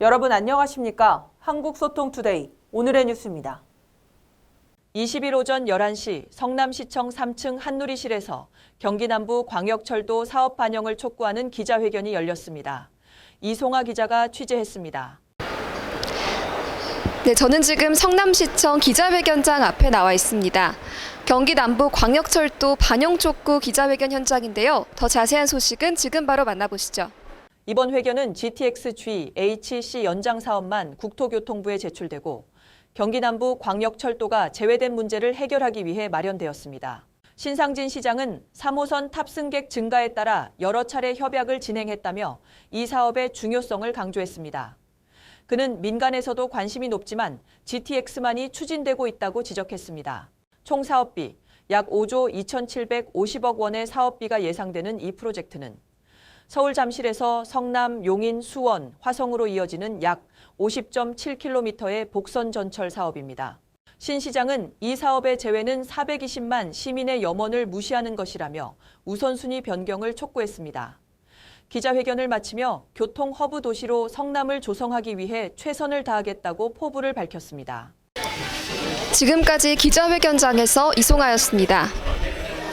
여러분 안녕하십니까? 한국소통투데이 오늘의 뉴스입니다. 20일 오전 11시 성남시청 3층 한누리실에서 경기 남부 광역철도 사업 반영을 촉구하는 기자회견이 열렸습니다. 이송아 기자가 취재했습니다. 네, 저는 지금 성남시청 기자회견장 앞에 나와 있습니다. 경기 남부 광역철도 반영 촉구 기자회견 현장인데요. 더 자세한 소식은 지금 바로 만나보시죠. 이번 회견은 GTX-G HC 연장 사업만 국토교통부에 제출되고 경기 남부 광역철도가 제외된 문제를 해결하기 위해 마련되었습니다. 신상진 시장은 3호선 탑승객 증가에 따라 여러 차례 협약을 진행했다며 이 사업의 중요성을 강조했습니다. 그는 민간에서도 관심이 높지만 GTX만이 추진되고 있다고 지적했습니다. 총 사업비 약 5조 2,750억 원의 사업비가 예상되는 이 프로젝트는 서울 잠실에서 성남, 용인, 수원, 화성으로 이어지는 약 50.7km의 복선 전철 사업입니다. 신 시장은 이 사업의 제외는 420만 시민의 염원을 무시하는 것이라며 우선순위 변경을 촉구했습니다. 기자회견을 마치며 교통 허브 도시로 성남을 조성하기 위해 최선을 다하겠다고 포부를 밝혔습니다. 지금까지 기자회견장에서 이송아였습니다.